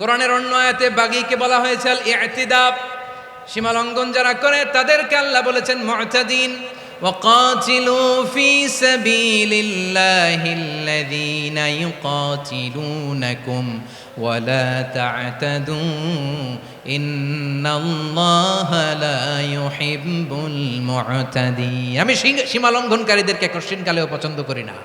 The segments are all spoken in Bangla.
কোরআনের অন্য আয়াতে বাগিকে বলা হয়েছে, আল ইয়াতিদাব সীমালঙ্ঘন যারা করে, তাদেরকে আল্লাহ বলেছেন মুতাদিন। وقاتلوا في سبيل الله الذين يقاتلونكم ولا تعتدوا إن الله لا يحب المعتدين আমি সীমালঙ্ঘনকারীদেরকে কোশ্চিন কালেও পছন্দ করি না।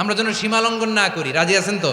আমরা যেন সীমালঙ্ঘন না করি। রাজি আছেন তো?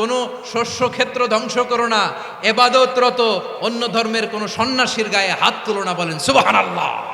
কোনো শস্যক্ষেত্র ধ্বংস করো না, এবাদতরত অন্য ধর্মের কোনো সন্ন্যাসীর গায়ে হাত তুলো না বলেন সুবাহ আল্লাহ